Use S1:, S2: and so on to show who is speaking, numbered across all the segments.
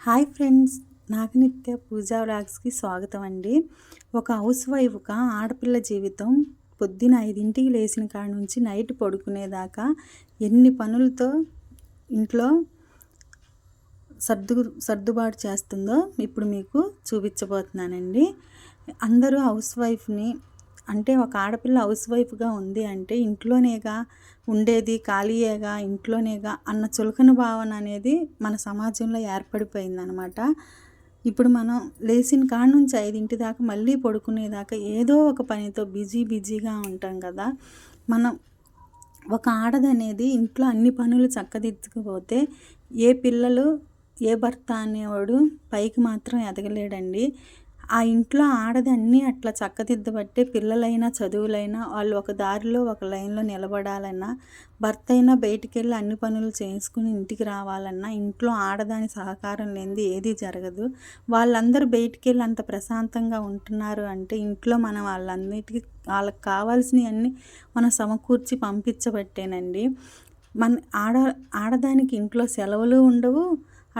S1: Hi friends నాగనిత్య పూజా వ్లాగ్స్కి స్వాగతం అండి. ఒక హౌస్ వైఫ్గా ఆడపిల్ల జీవితం పొద్దున ఐదింటికి లేచిన కాడ నుంచి నైట్ పడుకునేదాకా ఎన్ని పనులతో ఇంట్లో సర్దు సర్దుబాటు చేస్తుందో ఇప్పుడు మీకు చూపించబోతున్నానండి. అందరూ హౌస్ వైఫ్ని అంటే ఒక ఆడపిల్ల హౌస్ వైఫ్గా ఉంది అంటే ఇంట్లోనేగా ఉండేది ఖాళీయేగా ఇంట్లోనేగా అన్న చులకన భావన అనేది మన సమాజంలో ఏర్పడిపోయిందనమాట. ఇప్పుడు మనం లేచిన కాడ నుంచి ఐదింటి దాకా మళ్ళీ పడుకునేదాకా ఏదో ఒక పనితో బిజీ బిజీగా ఉంటాం కదా మనం ఒక ఆడదనేది ఇంట్లో అన్ని పనులు చక్కదిద్దుకుపోతే ఏ పిల్లలు ఏ భర్త అనేవాడు పైకి మాత్రం ఎదగలేడండి. ఆ ఇంట్లో ఆడదన్నీ అట్లా చక్కదిద్దబట్టే పిల్లలైనా చదువులైనా వాళ్ళు ఒక దారిలో ఒక లైన్లో నిలబడాలన్నా భర్త అయినా బయటికి వెళ్ళి అన్ని పనులు చేసుకుని ఇంటికి రావాలన్నా ఇంట్లో ఆడదాని సహకారం లేనిది ఏదీ జరగదు. వాళ్ళందరూ బయటికి వెళ్ళి అంత ప్రశాంతంగా ఉంటున్నారు అంటే ఇంట్లో మనం వాళ్ళన్నిటికీ వాళ్ళకి కావాల్సినవన్నీ మనం సమకూర్చి పంపించబట్టేనండి. మన ఆడ ఆడదానికి ఇంట్లో సెలవులు ఉండవు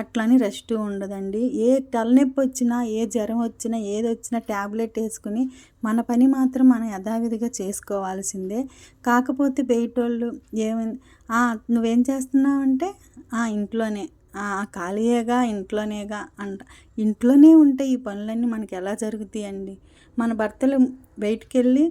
S1: అట్లని రెస్ట్ ఉండదండి. ఏ తలనొప్పి వచ్చినా ఏ జ్వరం వచ్చినా ఏది వచ్చినా ట్యాబ్లెట్ వేసుకుని మన పని మాత్రం మనం యథావిధిగా చేసుకోవాల్సిందే. కాకపోతే బయటోళ్ళు ఏమైంది నువ్వేం చేస్తున్నావు అంటే ఇంట్లోనే ఖాళీయేగా ఇంట్లోనేగా అంట ఇంట్లోనే ఉంటే ఈ పనులన్నీ మనకి ఎలా జరుగుతాయండి? మన భర్తలు బయటికి వెళ్ళి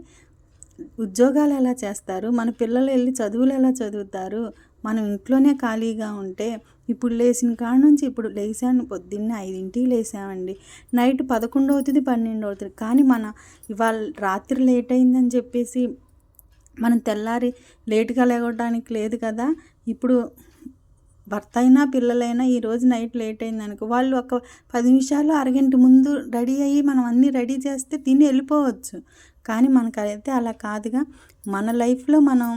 S1: ఉద్యోగాలు ఎలా చేస్తారు? మన పిల్లలు వెళ్ళి చదువులు ఎలా చదువుతారు? మనం ఇంట్లోనే ఖాళీగా ఉంటే ఇప్పుడు లేచిన కాడ నుంచి ఇప్పుడు లేచాను. పొద్దున్నే ఐదింటికి లేసామండి నైట్ పదకొండు అవుతుంది పన్నెండు అవుతుంది కానీ మన ఇవాళ రాత్రి లేట్ అయిందని చెప్పేసి మనం తెల్లారి లేటుగా లేవడానికి లేదు కదా. ఇప్పుడు భర్త అయినా పిల్లలైనా ఈరోజు నైట్ లేట్ అయింది అనుకో వాళ్ళు ఒక పది నిమిషాలు అరగంట ముందు రెడీ అయ్యి మనం అన్నీ రెడీ చేస్తే తిని వెళ్ళిపోవచ్చు. కానీ మనకైతే అలా కాదుగా. మన లైఫ్లో మనం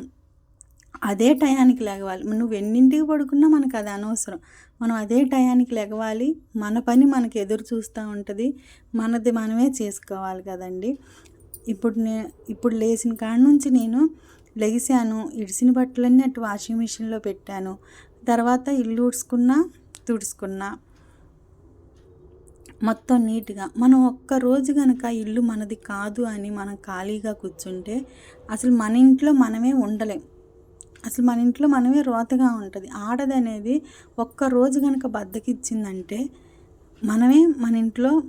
S1: అదే టయానికి లెగవాలి నువ్వు ఎన్నింటికి పడుకున్నా మనకు అది అనవసరం. మనం అదే టయానికి లెగవాలి మన పని మనకి ఎదురు చూస్తూ ఉంటుంది. మనది మనమే చేసుకోవాలి కదండి. ఇప్పుడు నే ఇప్పుడు లేచిన కాడ నుంచి నేను లెగిసాను ఇడిసిన బట్టలన్నీ అటు వాషింగ్ మిషన్లో పెట్టాను. తర్వాత ఇల్లు ఉడుచుకున్నా తుడుచుకున్నా. మొత్తం నీట్గా. మనం ఒక్క రోజు కనుక ఇల్లు మనది కాదు అని మనం ఖాళీగా కూర్చుంటే అసలు మన ఇంట్లో మనమే ఉండలేం. అసలు మన ఇంట్లో మనమే రోతగా ఉంటుంది. ఆడది అనేది ఒక్కరోజు కనుక బద్దకిచ్చిందంటే మనమే మన ఇంట్లో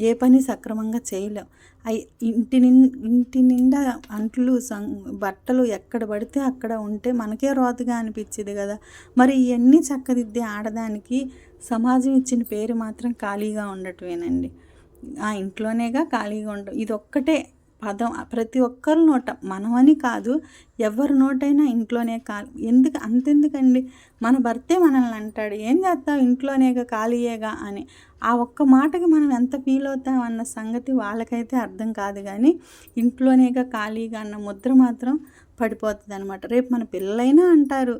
S1: ఏ పని సక్రమంగా చేయలేం. అవి ఇంటి ఇంటి నిండా అంట్లు సం బట్టలు ఎక్కడ పడితే అక్కడ ఉంటే మనకే రోతగా అనిపించేది కదా. మరి ఇవన్నీ చక్కదిద్దే ఆడదానికి సమాజం ఇచ్చిన పేరు మాత్రం ఖాళీగా ఉండటమేనండి. ఆ ఇంట్లోనేగా ఖాళీగా ఉండటం ఇది ఒక్కటే పదం ప్రతి ఒక్కరి నోట. మనమని కాదు ఎవరి నోటైనా ఇంట్లోనే కా ఎందుకు అంతెందుకండి? మన భర్తే మనల్ని అంటాడు ఏం చేస్తావు? ఇంట్లోనేగా ఖాళీయేగా అని. ఆ ఒక్క మాటకి మనం ఎంత ఫీల్ అవుతాం అన్న సంగతి వాళ్ళకైతే అర్థం కాదు కానీ ఇంట్లోనేగా ఖాళీగా అన్న ముద్ర మాత్రం పడిపోతుంది అనమాట రేపు మన పిల్లలైనా అంటారు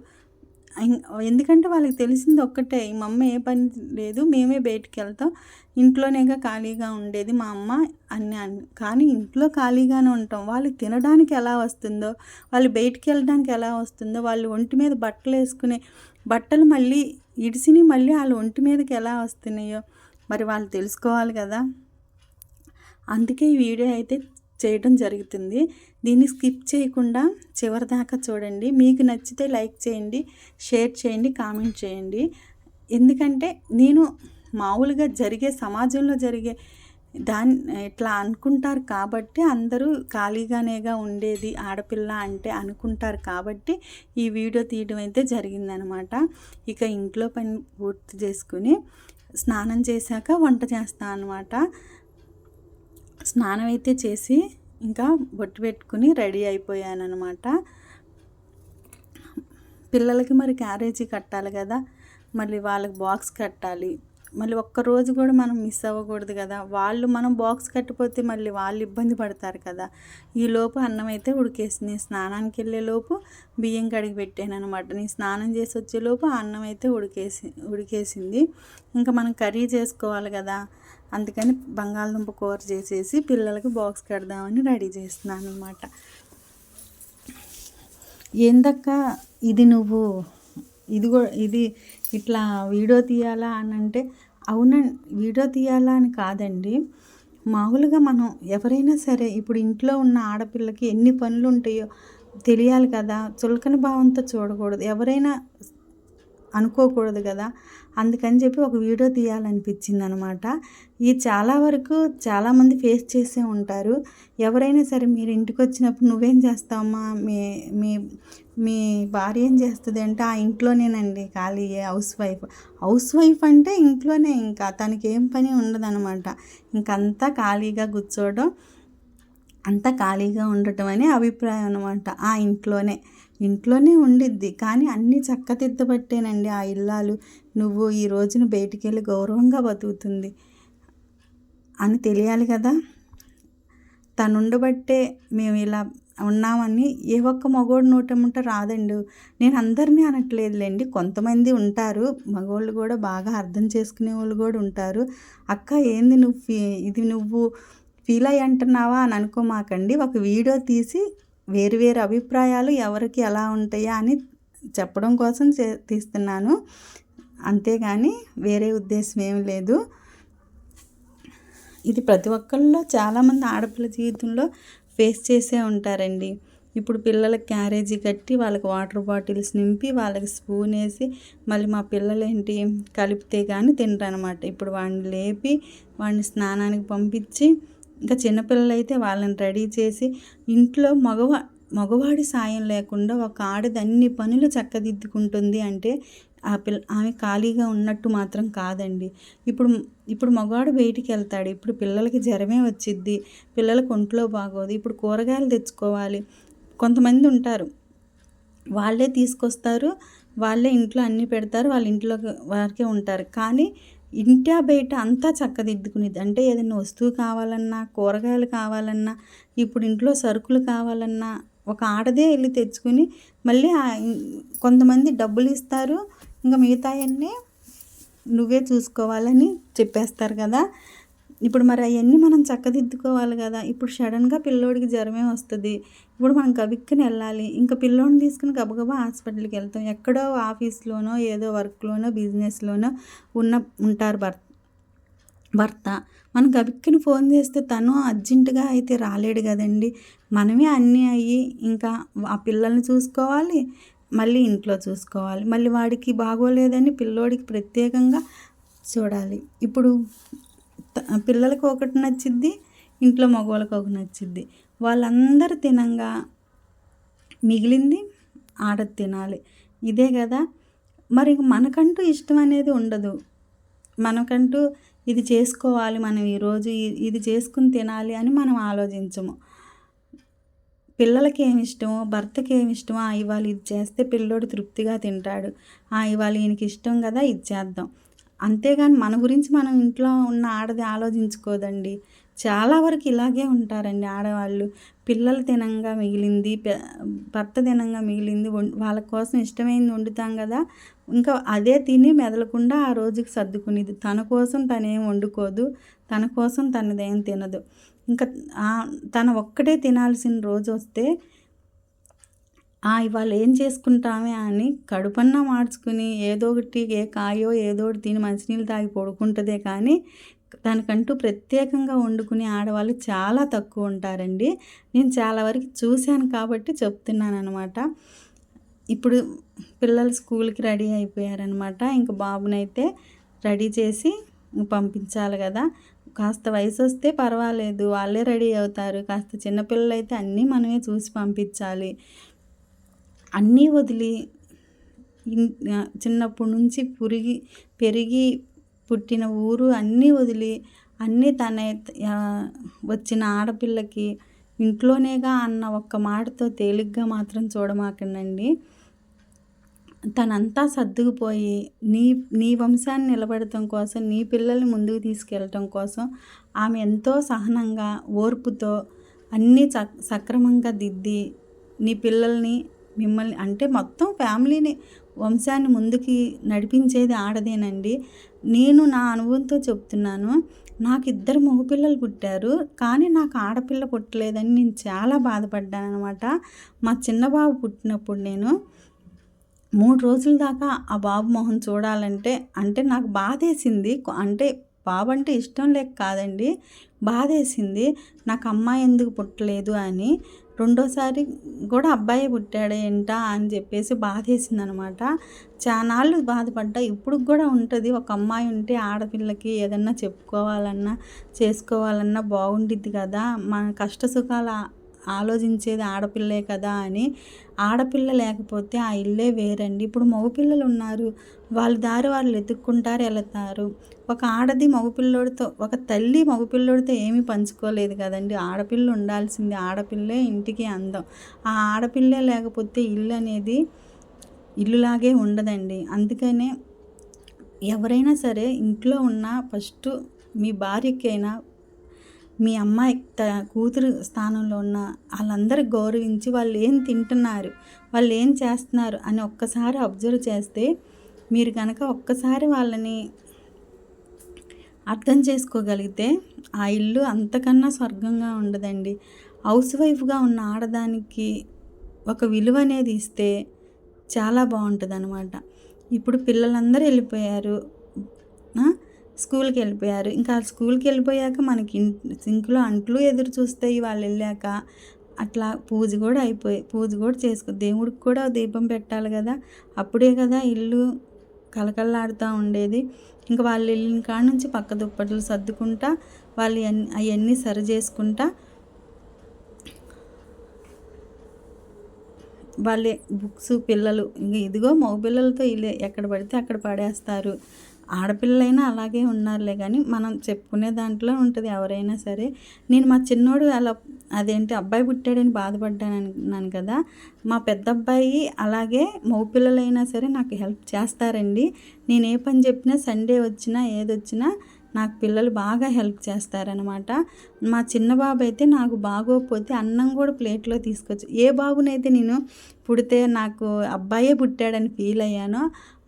S1: ఎందుకంటే వాళ్ళకి తెలిసింది ఒక్కటే మా అమ్మ ఏ పని లేదు మేమే బయటికి వెళ్తాం. ఇంట్లోనేగా ఖాళీగా ఉండేది మా అమ్మ అన్ని అన్ని కానీ ఇంట్లో ఖాళీగానే ఉంటాం. వాళ్ళు తినడానికి ఎలా వస్తుందో వాళ్ళు బయటికి వెళ్ళడానికి ఎలా వస్తుందో వాళ్ళు ఒంటి మీద బట్టలు వేసుకునే బట్టలు మళ్ళీ ఇడిసిని మళ్ళీ వాళ్ళ ఒంటి మీదకి ఎలా వస్తున్నాయో మరి వాళ్ళు తెలుసుకోవాలి కదా. అందుకే ఈ వీడియో అయితే చేయడం జరుగుతుంది. దీన్ని స్కిప్ చేయకుండా చివరిదాకా చూడండి. మీకు నచ్చితే లైక్ చేయండి షేర్ చేయండి కామెంట్ చేయండి. ఎందుకంటే నేను మామూలుగా జరిగే సమాజంలో జరిగే దాన్ని ఇట్లా అనుకుంటారు కాబట్టి అందరూ ఖాళీగానేగా ఉండేది ఆడపిల్ల అంటే అనుకుంటారు కాబట్టి ఈ వీడియో తీయడం అయితే జరిగిందనమాట. ఇక ఇంట్లో పని పూర్తి చేసుకుని స్నానం చేశాక వంట చేస్తాను అనమాట స్నానం అయితే చేసి ఇంకా బొట్టు పెట్టుకుని రెడీ అయిపోయాను అనమాట పిల్లలకి మరి క్యారేజీ కట్టాలి కదా మళ్ళీ వాళ్ళకి బాక్స్ కట్టాలి. మళ్ళీ ఒక్కరోజు కూడా మనం మిస్ అవ్వకూడదు కదా. వాళ్ళు మనం బాక్స్ కట్టిపోతే మళ్ళీ వాళ్ళు ఇబ్బంది పడతారు కదా. ఈ లోపు అన్నం అయితే ఉడికేసింది. స్నానానికి వెళ్ళే లోపు బియ్యం కడిగి పెట్టాను అనమాట నేను స్నానం చేసి వచ్చేలోపు అన్నం అయితే ఉడికేసి ఉడికేసింది. ఇంకా మనం కర్రీ చేసుకోవాలి కదా. అందుకని బంగాళదుంప కూర చేసేసి పిల్లలకి బాక్స్ కడదామని రెడీ చేస్తున్నాను అనమాట ఏందక్క? ఇది నువ్వు ఇది కూడా ఇది ఇట్లా వీడియో తీయాలా అని అంటే అవునండి వీడియో తీయాలా అని కాదండి. మామూలుగా మనం ఎవరైనా సరే ఇప్పుడు ఇంట్లో ఉన్న ఆడపిల్లకి ఎన్ని పనులు ఉంటాయో తెలియాలి కదా. చులకన భావంతో చూడకూడదు. ఎవరైనా అనుకోకూడదు కదా. అందుకని చెప్పి ఒక వీడియో తీయాలనిపించింది అనమాట ఇది చాలా వరకు చాలామంది ఫేస్ చేసే ఉంటారు. ఎవరైనా సరే మీరు ఇంటికి వచ్చినప్పుడు నువ్వేం చేస్తావమ్మా? మీ మీ మీ భార్య ఏం చేస్తుంది అంటే ఆ ఇంట్లోనేనండి ఖాళీ హౌస్ వైఫ్. హౌస్ వైఫ్ అంటే ఇంట్లోనే ఇంకా తనకి ఏం పని ఉండదనమాట. ఇంకంతా ఖాళీగా కూర్చోవడం అంతా ఖాళీగా ఉండటం అనే అభిప్రాయం అనమాట. ఆ ఇంట్లోనే ఇంట్లోనే ఉండిద్ది. కానీ అన్నీ చక్కదిద్దబట్టేనండి ఆ ఇల్లాలు. నువ్వు ఈ రోజున బయటికి వెళ్ళి గౌరవంగా బతుకుతుంది అని తెలియాలి కదా. తనుండబట్టే మేము ఇలా ఉన్నామని ఏ ఒక్క మగోడు నోటముంట రాదండి. నేను అందరినీ అనట్లేదులేండి. కొంతమంది ఉంటారు. మగవాళ్ళు కూడా బాగా అర్థం చేసుకునే వాళ్ళు కూడా ఉంటారు. అక్క ఏంది నువ్వు ఇది నువ్వు ఫీల్ అయ్యి అంటున్నావా అని అనుకోమాకండి. ఒక వీడియో తీసి వేరు వేరు అభిప్రాయాలు ఎవరికి ఎలా ఉంటాయా అని చెప్పడం కోసం తీస్తున్నాను. అంతేగాని వేరే ఉద్దేశం ఏం లేదు. ఇది ప్రతి ఒక్కళ్ళలో చాలామంది ఆడపిల్ల జీవితంలో ఫేస్ చేసే ఉంటారండి. ఇప్పుడు పిల్లలకి క్యారేజీ కట్టి వాళ్ళకి వాటర్ బాటిల్స్ నింపి వాళ్ళకి స్పూన్ వేసి మళ్ళీ మా పిల్లలు ఏంటి కలిపితే కానీ తింటారనమాట ఇప్పుడు వాడిని లేపి వాడిని స్నానానికి పంపించి ఇంకా చిన్నపిల్లలు అయితే వాళ్ళని రెడీ చేసి ఇంట్లో మగవా మగవాడి సాయం లేకుండా ఒక ఆడది అన్ని పనులు చక్కదిద్దుకుంటుంది అంటే ఆ పిల్ల ఆమె ఖాళీగా ఉన్నట్టు మాత్రం కాదండి. ఇప్పుడు ఇప్పుడు మగవాడు బయటికి వెళ్తాడు. ఇప్పుడు పిల్లలకి జ్వరమే వచ్చిద్ది. పిల్లలకు ఒంట్లో బాగోదు. ఇప్పుడు కూరగాయలు తెచ్చుకోవాలి. కొంతమంది ఉంటారు. వాళ్ళే తీసుకొస్తారు. వాళ్ళే ఇంట్లో అన్నీ పెడతారు. వాళ్ళ ఇంట్లో వారికే ఉంటారు. కానీ ఇంటా బయట అంతా చక్కదిద్దుకునేది. అంటే ఏదైనా వస్తువు కావాలన్నా కూరగాయలు కావాలన్నా ఇప్పుడు ఇంట్లో సరుకులు కావాలన్నా ఒక ఆడదే వెళ్ళి తెచ్చుకుని మళ్ళీ కొంతమంది డబ్బులు ఇస్తారు. ఇంకా మిగతాయన్నీ నువ్వే చూసుకోవాలని చెప్పేస్తారు కదా. ఇప్పుడు మరి అవన్నీ మనం చక్కదిద్దుకోవాలి కదా. ఇప్పుడు సడన్గా పిల్లోడికి జ్వరమే వస్తుంది. ఇప్పుడు మనం కవిక్కుని వెళ్ళాలి. ఇంకా పిల్లోడిని తీసుకుని గబగబా హాస్పిటల్కి వెళ్తాం. ఎక్కడో ఆఫీస్లోనో ఏదో వర్క్లోనో బిజినెస్లోనో ఉన్న ఉంటారు భర్త భర్త. మనం గబిక్కని ఫోన్ చేస్తే తను అర్జెంటుగా అయితే రాలేడు కదండి. మనమే అన్నీ అయ్యి ఇంకా ఆ పిల్లల్ని చూసుకోవాలి. మళ్ళీ ఇంట్లో చూసుకోవాలి. మళ్ళీ వాడికి బాగోలేదని పిల్లోడికి ప్రత్యేకంగా చూడాలి. ఇప్పుడు పిల్లలకు ఒకటి నచ్చిద్ది ఇంట్లో మగవాళ్ళకి ఒకటి నచ్చిద్ది. వాళ్ళందరూ తినంగా మిగిలింది ఆడ తినాలి. ఇదే కదా. మరి మనకంటూ ఇష్టం అనేది ఉండదు. మనకంటూ ఇది చేసుకోవాలి మనం ఈరోజు ఇది చేసుకుని తినాలి అని మనం ఆలోచించము. పిల్లలకి ఏమి ఇష్టమో భర్తకి ఏమి ఇష్టమో ఇవాళ ఇది చేస్తే పిల్లోడు తృప్తిగా తింటాడు. ఆ ఇవాళ ఈయనకి ఇష్టం కదా ఇది చేద్దాం. అంతేగాని మన గురించి మనం ఇంట్లో ఉన్న ఆడది ఆలోచించుకోదండి. చాలా వరకు ఇలాగే ఉంటారండి ఆడవాళ్ళు. పిల్లల తినంగా మిగిలింది భర్త తినంగా మిగిలింది వాళ్ళ కోసం ఇష్టమైంది వండుతాం కదా. ఇంకా అదే తిని మెదలకుండా ఆ రోజుకి సర్దుకునేది. తన కోసం తనేం వండుకోదు తన కోసం తనదేం తినదు. ఇంకా తన ఒక్కటే తినాల్సిన రోజు వస్తే ఇవాళ ఏం చేసుకుంటామే అని కడుపన్నా మార్చుకుని ఏదో ఒకటి ఏ కాయో ఏదో ఒకటి తిని మంచినీళ్ళు తాగి పడుకుంటుందే కానీ దానికంటూ ప్రత్యేకంగా వండుకునే ఆడవాళ్ళు చాలా తక్కువ ఉంటారండి. నేను చాలా వరకు చూశాను కాబట్టి చెప్తున్నాను అనమాట ఇప్పుడు పిల్లలు స్కూల్కి రెడీ అయిపోయారనమాట ఇంక బాబునైతే రెడీ చేసి పంపించాలి కదా. కాస్త వయసు వస్తే పర్వాలేదు వాళ్ళే రెడీ అవుతారు. కాస్త చిన్నపిల్లలు అయితే అన్నీ మనమే చూసి పంపించాలి. అన్నీ వదిలి చిన్నప్పటి నుంచి పురిగి పెరిగి పుట్టిన ఊరు అన్నీ వదిలి అన్నీ తన వచ్చిన ఆడపిల్లకి ఇంట్లోనేగా అన్న ఒక్క మాటతో తేలిగ్గా మాత్రం చూడమాకండి తనంతా సర్దుకుపోయి నీ నీ వంశాన్ని నిలబెడటం కోసం నీ పిల్లల్ని ముందుకు తీసుకెళ్ళటం కోసం ఆమె ఎంతో సహనంగా ఓర్పుతో అన్నీ సక్రమంగా దిద్ది నీ పిల్లల్ని మిమ్మల్ని అంటే మొత్తం ఫ్యామిలీని వంశాన్ని ముందుకి నడిపించేది ఆడదేనండి. నేను నా అనుభవంతో చెప్తున్నాను. నాకు ఇద్దరు మగపిల్లలు పుట్టారు. కానీ నాకు ఆడపిల్ల పుట్టలేదని నేను చాలా బాధపడ్డాను అనమాట మా చిన్నబాబు పుట్టినప్పుడు నేను మూడు రోజుల దాకా ఆ బాబు మొహం చూడాలంటే అంటే నాకు బాధేసింది. అంటే బాబు అంటే ఇష్టం లేక కాదండి. బాధేసింది. నాకు అమ్మాయి ఎందుకు పుట్టలేదు అని. రెండోసారి కూడా అబ్బాయి పుట్టాడు ఏంటా అని చెప్పేసి బాధేసింది అనమాట చానాళ్ళు బాధపడ్డా. ఇప్పుడు కూడా ఉంటుంది. ఒక అమ్మాయి ఉంటే ఆడపిల్లకి ఏదన్నా చెప్పుకోవాలన్నా చేసుకోవాలన్నా బాగుండిద్ది కదా. మన కష్ట సుఖాల ఆలోచించేది ఆడపిల్లే కదా అని. ఆడపిల్ల లేకపోతే ఆ ఇల్లే వేరండి. ఇప్పుడు మగపిల్లలు ఉన్నారు. వాళ్ళ దారి వాళ్ళు వెతుక్కుంటారు వెళతారు. ఒక ఆడది మగపిల్లోడితో ఒక తల్లి మగపిల్లోడితో ఏమీ పంచుకోలేదు కదండి. ఆడపిల్ల ఉండాల్సింది ఆడపిల్లే ఇంటికి అందం. ఆ ఆడపిల్లే లేకపోతే ఇల్లు అనేది ఇల్లులాగే ఉండదండి. అందుకనే ఎవరైనా సరే ఇంట్లో ఉన్న ఫస్ట్ మీ భార్యకైనా మీ అమ్మాయి త కూతురు స్థానంలో ఉన్న వాళ్ళందరూ గౌరవించి వాళ్ళు ఏం తింటున్నారు వాళ్ళు ఏం చేస్తున్నారు అని ఒక్కసారి అబ్జర్వ్ చేస్తే మీరు కనుక ఒక్కసారి వాళ్ళని అర్థం చేసుకోగలిగితే ఆ ఇల్లు అంతకన్నా స్వర్గంగా ఉండదండి. హౌస్ వైఫ్గా ఉన్న ఆడదానికి ఒక విలువ అనేది ఇస్తే చాలా బాగుంటుంది అనమాట ఇప్పుడు పిల్లలందరూ వెళ్ళిపోయారు. స్కూల్కి వెళ్ళిపోయారు. ఇంకా స్కూల్కి వెళ్ళిపోయాక మనకి సింక్లో అంట్లు ఎదురు చూస్తాయి వాళ్ళు వెళ్ళాక. అట్లా పూజ కూడా అయిపోయి పూజ కూడా చేసుకో దేవుడికి కూడా దీపం పెట్టాలి కదా. అప్పుడే కదా ఇల్లు కలకల్లాడుతూ ఉండేది. ఇంకా వాళ్ళు వెళ్ళిన కాడ నుంచి పక్క దుప్పట్లు సర్దుకుంటా వాళ్ళు అవన్నీ సరి చేసుకుంటా వాళ్ళే బుక్స్ పిల్లలు ఇంక ఇదిగో మగ పిల్లలతో ఇల్లు ఎక్కడ పడితే అక్కడ పడేస్తారు. ఆడపిల్లలైనా అలాగే ఉన్నారులే కానీ మనం చెప్పుకునే దాంట్లో ఉంటుంది ఎవరైనా సరే. నేను మా చిన్నోడు అలా అదేంటి అబ్బాయి పుట్టాడని బాధపడ్డాను అన్నాను కదా. మా పెద్దబ్బాయి అలాగే మగ పిల్లలైనా సరే నాకు హెల్ప్ చేస్తారండి. నేను ఏ పని చెప్పినా సండే వచ్చినా ఏదొచ్చినా నాకు పిల్లలు బాగా హెల్ప్ చేస్తారనమాట. మా చిన్న బాబు అయితే నాకు బాగోకపోతే అన్నం కూడా ప్లేట్లో తీసుకొచ్చు ఏ బాబునైతే నేను పుడితే నాకు అబ్బాయే పుట్టాడని ఫీల్ అయ్యానో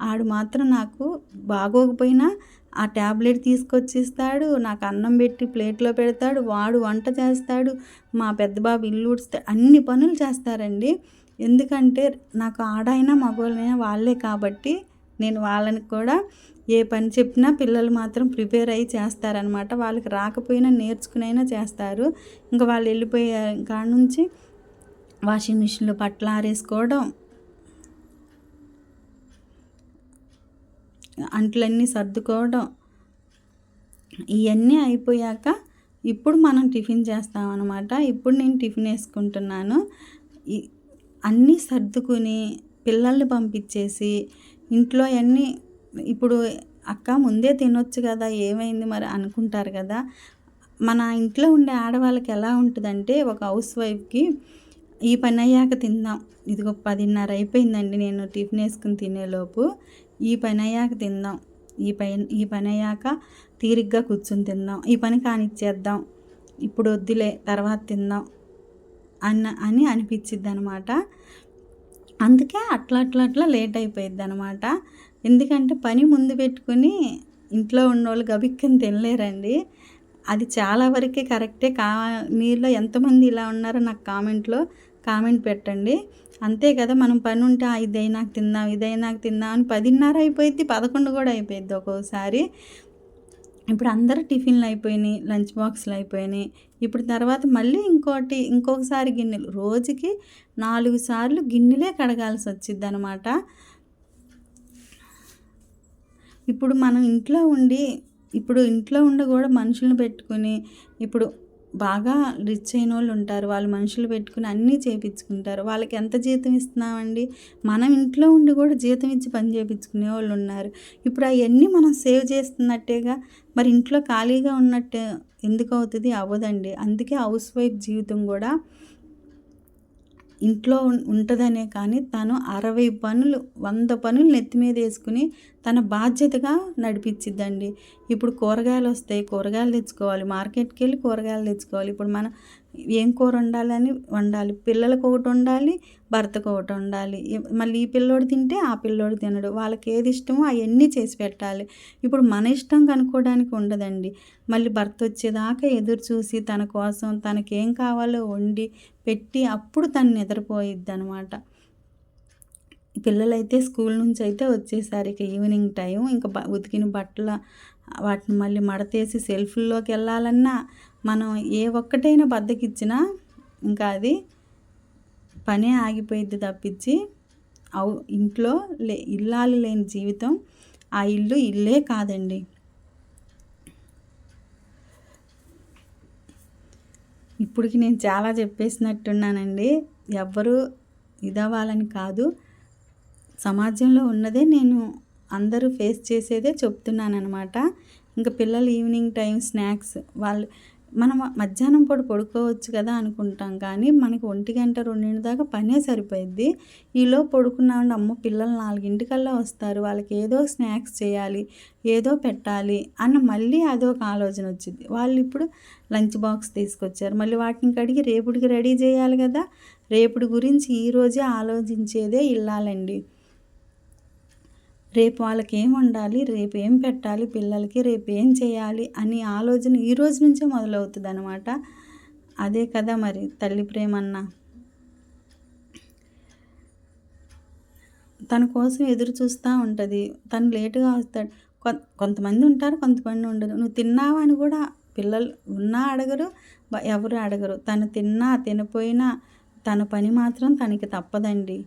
S1: ఆడు మాత్రం నాకు బాగోకపోయినా ఆ ట్యాబ్లెట్ తీసుకొచ్చి ఇస్తాడు నాకు అన్నం పెట్టి ప్లేట్లో పెడతాడు వాడు వంట చేస్తాడు మా పెద్ద బాబు ఇల్లు ఊడుస్తాడు అన్ని పనులు చేస్తారండి. ఎందుకంటే నాకు ఆడైనా మగవాళ్ళైనా వాళ్ళే కాబట్టి నేను వాళ్ళని కూడా ఏ పని చెప్పినా పిల్లలు మాత్రం ప్రిపేర్ అయ్యి చేస్తారనమాట వాళ్ళకి రాకపోయినా నేర్చుకునైనా చేస్తారు. ఇంకా వాళ్ళు వెళ్ళిపోయే కాడ నుంచి వాషింగ్ మిషన్లో బట్టలు ఆరేసుకోవడం అంట్లన్నీ సర్దుకోవడం ఇవన్నీ అయిపోయాక ఇప్పుడు మనం టిఫిన్ చేస్తామన్నమాట. ఇప్పుడు నేను టిఫిన్ వేసుకుంటున్నాను. అన్నీ సర్దుకుని పిల్లల్ని పంపించేసి ఇంట్లో అన్నీ ఇప్పుడు అక్క ముందే తినొచ్చు కదా ఏమైంది మరి అనుకుంటారు కదా. మన ఇంట్లో ఉండే ఆడవాళ్ళకి ఎలా ఉంటుందంటే ఒక హౌస్ వైఫ్కి ఈ పని అయ్యాక తిందాం ఇదిగో పదిన్నర అయిపోయిందండి నేను టిఫిన్ వేసుకుని తినేలోపు ఈ పని అయ్యాక తిందాం ఈ పని ఈ పని అయ్యాక తీరిగ్గా కూర్చుని తిందాం ఈ పని కానిచ్చేద్దాం ఇప్పుడు వద్దులే తర్వాత తిందాం అన్న అని అనిపించిద్ది అనమాట అందుకే అట్లా అట్లా అట్లా లేట్ అయిపోయిద్ది అనమాట ఎందుకంటే పని ముందు పెట్టుకుని ఇంట్లో ఉన్నోళ్ళు గబిక్కని తినలేరండి. అది చాలా వరకే కరెక్టే. కా మీలో ఎంతమంది ఇలా ఉన్నారో నాకు కామెంట్లో కామెంట్ పెట్టండి. అంతే కదా మనం పని ఉంటే "ఆ, ఇదైనాక తిందాం ఇదైనాక తిందాం అని పదిన్నర అయిపోయింది పదకొండు కూడా అయిపోయింది ఒక్కోసారి. ఇప్పుడు అందరూ టిఫిన్లు అయిపోయినాయి లంచ్ బాక్స్లు అయిపోయినాయి. ఇప్పుడు తర్వాత మళ్ళీ ఇంకోటి ఇంకొకసారి గిన్నెలు. రోజుకి నాలుగు సార్లు గిన్నెలే కడగాల్సి వచ్చింది అనమాట ఇప్పుడు మనం ఇంట్లో ఉండి ఇప్పుడు ఇంట్లో ఉండి కూడా మనుషులను పెట్టుకొని ఇప్పుడు బాగా రిచ్ అయిన వాళ్ళు ఉంటారు. వాళ్ళు మనుషులు పెట్టుకుని అన్నీ చేపించుకుంటారు. వాళ్ళకి ఎంత జీతం ఇస్తున్నామండి? మనం ఇంట్లో ఉండి కూడా జీతం ఇచ్చి పని చేయించుకునే వాళ్ళు ఉన్నారు. ఇప్పుడు అవన్నీ మనం సేవ్ చేస్తున్నట్టేగా మరి ఇంట్లో ఖాళీగా ఉన్నట్టు ఎందుకు అవుతుంది? అవ్వదండి. అందుకే హౌస్ వైఫ్ జీవితం కూడా ఇంట్లో ఉం- ఉంటుందనే కానీ తను అరవై పనులు వంద పనులు నెత్తి మీద వేసుకుని తన బాధ్యతగా నడిపించిద్దండి ఇప్పుడు కూరగాయలు వస్తాయి కూరగాయలు తెచ్చుకోవాలి మార్కెట్కి వెళ్ళి కూరగాయలు తెచ్చుకోవాలి. ఇప్పుడు మన ఏం కూర వండాలని? వండాలి. పిల్లలకు ఒకటి వండాలి భర్తకు ఒకటి వండాలి. మళ్ళీ ఈ పిల్లోడు తింటే ఆ పిల్లోడు తినడు. వాళ్ళకి ఏది ఇష్టమో అవన్నీ చేసి పెట్టాలి. ఇప్పుడు మన ఇష్టం కనుక్కోవడానికి ఉండదండి. మళ్ళీ భర్త వచ్చేదాకా ఎదురు చూసి తన కోసం తనకేం కావాలో వండి పెట్టి అప్పుడు తను నిద్రపోయిద్ది అనమాట పిల్లలైతే స్కూల్ నుంచి అయితే వచ్చేసారు. ఇక ఈవినింగ్ టైం. ఇంకా ఉతికిన బట్టల వాటిని మళ్ళీ మడతేసి సెల్ఫ్ల్లోకి వెళ్ళాలన్నా మనం ఏ ఒక్కటైనా బద్దకిచ్చినా ఇంకా అది పనే ఆగిపోయిద్ది తప్పించి అవు ఇంట్లో లే ఇల్లాలు లేని జీవితం ఆ ఇల్లు ఇల్లే కాదండి. ఇప్పటికి నేను చాలా చెప్పేసినట్టున్నానండి. ఎవ్వరూ ఇదవ్వాలని కాదు. సమాజంలో ఉన్నదే నేను అందరూ ఫేస్ చేసేదే చెప్తున్నాను అనమాట ఇంకా పిల్లలు ఈవినింగ్ టైం స్నాక్స్ వాళ్ళు మనం మధ్యాహ్నం పూట పడుకోవచ్చు కదా అనుకుంటాం కానీ మనకి ఒంటి గంట రెండింటి దాకా పనే సరిపోయిద్ది. ఈలో పడుకున్నామంటే అమ్మ పిల్లలు నాలుగింటికల్లా వస్తారు. వాళ్ళకి ఏదో స్నాక్స్ చేయాలి ఏదో పెట్టాలి అన్న మళ్ళీ అదొక ఆలోచన వచ్చింది వాళ్ళు ఇప్పుడు లంచ్ బాక్స్ తీసుకొచ్చారు. మళ్ళీ వాటిని కడిగి రేపుడికి రెడీ చేయాలి కదా. రేపుడి గురించి ఈరోజే ఆలోచించేదే ఇల్లాలండి. రేపు వాళ్ళకి ఏం వండాలి రేపు ఏం పెట్టాలి పిల్లలకి రేపు ఏం చేయాలి అని ఆలోచన ఈ రోజు నుంచే మొదలవుతుంది అనమాట అదే కదా మరి తల్లి ప్రేమ అన్న తన కోసం ఎదురు చూస్తూ ఉంటుంది. తను లేటుగా వస్తాడు. కొంతమంది ఉంటారు కొంతమంది ఉండరు. నువ్వు తిన్నావా అని కూడా పిల్లలు ఉన్నా అడగరు ఎవరు అడగరు. తను తిన్నా తినపోయినా తన పని మాత్రం తనకి తప్పదండి.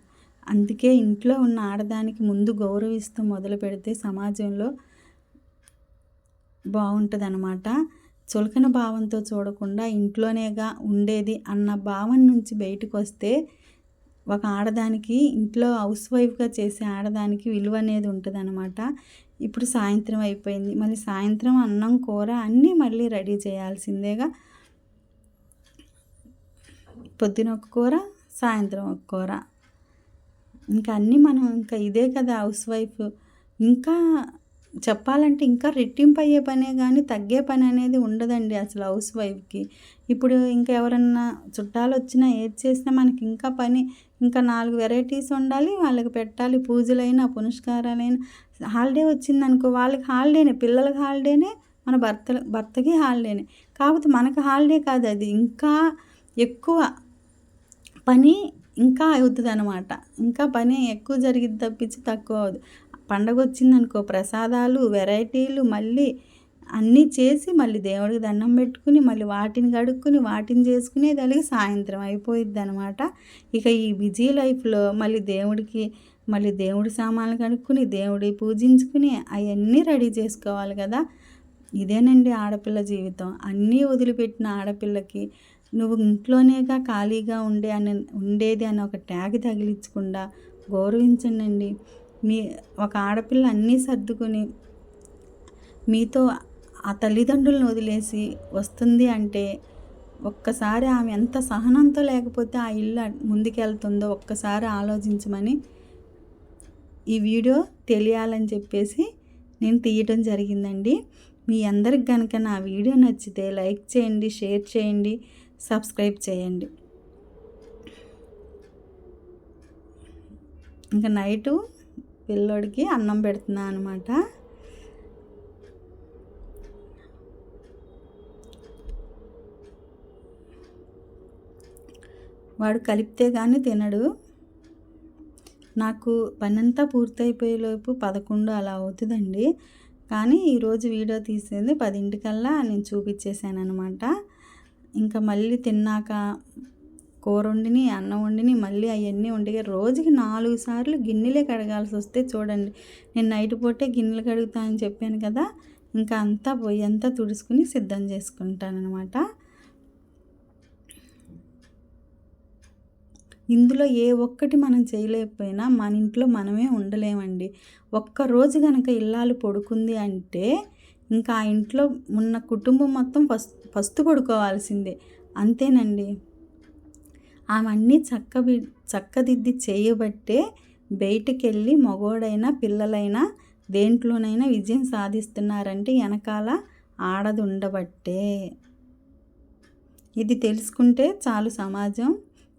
S1: అందుకే ఇంట్లో ఉన్న ఆడదానికి ముందు గౌరవిస్తూ మొదలు పెడితే సమాజంలో బాగుంటుంది అనమాట చులకన భావంతో చూడకుండా ఇంట్లోనేగా ఉండేది అన్న భావం నుంచి బయటకు వస్తే ఒక ఆడదానికి ఇంట్లో హౌస్ వైఫ్గా చేసే ఆడదానికి విలువ అనేది ఉంటుంది అనమాట ఇప్పుడు సాయంత్రం అయిపోయింది. మళ్ళీ సాయంత్రం అన్నం కూర అన్నీ మళ్ళీ రెడీ చేయాల్సిందేగా. పొద్దున ఒక కూర సాయంత్రం ఒక కూర. ఇంకా అన్నీ మనం ఇంకా ఇదే కదా హౌస్ వైఫ్. ఇంకా చెప్పాలంటే ఇంకా రెట్టింపు అయ్యే పనే కానీ తగ్గే పని అనేది ఉండదండి అసలు హౌస్ వైఫ్కి. ఇప్పుడు ఇంకా ఎవరన్నా చుట్టాలు వచ్చినా ఏది చేసినా మనకి ఇంకా పని ఇంకా నాలుగు వెరైటీస్ ఉండాలి వాళ్ళకి పెట్టాలి పూజలైనా పునస్కారాలైనా. హాలిడే వచ్చింది అనుకో వాళ్ళకి హాలిడేనే పిల్లలకి హాలిడేనే మన భర్త భర్తకి హాలిడేనే. కాకపోతే మనకి హాలిడే కాదు అది. ఇంకా ఎక్కువ పని ఇంకా అవుతుంది అనమాట ఇంకా పని ఎక్కువ జరిగింది తప్పించి తక్కువ అవ్వదు. పండగ వచ్చిందనుకో ప్రసాదాలు వెరైటీలు మళ్ళీ అన్నీ చేసి మళ్ళీ దేవుడికి దండం పెట్టుకుని మళ్ళీ వాటిని కడుక్కుని వాటిని చేసుకునే దానికి సాయంత్రం అయిపోయిద్ది అనమాట ఇక ఈ బిజీ లైఫ్లో మళ్ళీ దేవుడికి మళ్ళీ దేవుడి సామాన్లు కనుక్కుని దేవుడి పూజించుకుని అవన్నీ రెడీ చేసుకోవాలి కదా. ఇదేనండి ఆడపిల్ల జీవితం. అన్నీ వదిలిపెట్టిన ఆడపిల్లకి నువ్వు ఇంట్లోనేగా ఖాళీగా ఉండే అని ఉండేది అని ఒక ట్యాగ్ తగిలించకుండా గౌరవించండి మీ ఒక ఆడపిల్ల అన్నీ సర్దుకొని మీతో ఆ తల్లిదండ్రులను వదిలేసి వస్తుంది అంటే ఒక్కసారి ఆమె ఎంత సహనంతో లేకపోతే ఆ ఇల్లు ముందుకెళ్తుందో ఒక్కసారి ఆలోచించమని ఈ వీడియో తెలియాలని చెప్పేసి నేను తీయటం జరిగిందండి. మీ అందరికి కనుక నా వీడియో నచ్చితే లైక్ చేయండి షేర్ చేయండి. సబ్స్క్రైబ్ చేయండి. ఇంకా నైటు పిల్లోడికి అన్నం పెడుతున్నా అనమాట వాడు కలిపితే కానీ తినడు. నాకు పనంతా పూర్తయిపోయేలోపు పదకొండు అలా అవుతుందండి. కానీ ఈరోజు వీడియో తీసేది పదింటికల్లా నేను చూపించేశాను అనమాట ఇంకా మళ్ళీ తిన్నాక కూర వండిని అన్నం వండిని మళ్ళీ అవన్నీ వండిగా రోజుకి నాలుగు సార్లు గిన్నెలే కడగాల్సి వస్తే చూడండి నేను నైట్ పూటే గిన్నెలు కడుగుతా అని చెప్పాను కదా ఇంకా అంతా పొయ్యి అంతా తుడుచుకుని సిద్ధం చేసుకుంటానమాట ఇందులో ఏ ఒక్కటి మనం చేయలేకపోయినా మన ఇంట్లో మనమే ఉండలేమండి. ఒక్కరోజు కనుక ఇల్లాలు పడుకుంది అంటే ఇంకా ఆ ఇంట్లో ఉన్న కుటుంబం మొత్తం ఫస్ట్ ఫస్ట్ పడుకోవాల్సిందే. అంతేనండి. ఆమె చక్క చక్కదిద్ది చేయబట్టే బయటకెళ్ళి మగోడైనా పిల్లలైనా దేంట్లోనైనా విజయం సాధిస్తున్నారంటే వెనకాల ఆడది ఉండబట్టే ఇది తెలుసుకుంటే చాలు సమాజం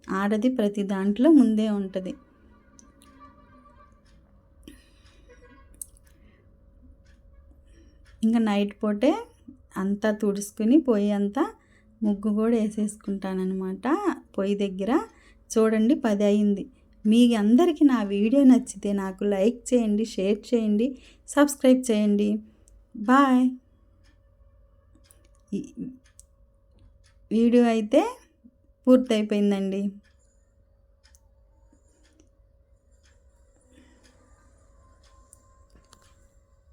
S1: ఆడది ప్రతి దాంట్లో ముందే ఉంటుంది. ఇంకా నైట్ పూటే అంతా తుడుచుకుని పొయ్యి అంతా ముగ్గు కూడా వేసేసుకుంటానమాట పొయ్యి దగ్గర. చూడండి పది అయింది. మీ అందరికీ నా వీడియో నచ్చితే నాకు లైక్ చేయండి షేర్ చేయండి సబ్స్క్రైబ్ చేయండి. బాయ్. వీడియో అయితే పూర్తయిపోయిందండి.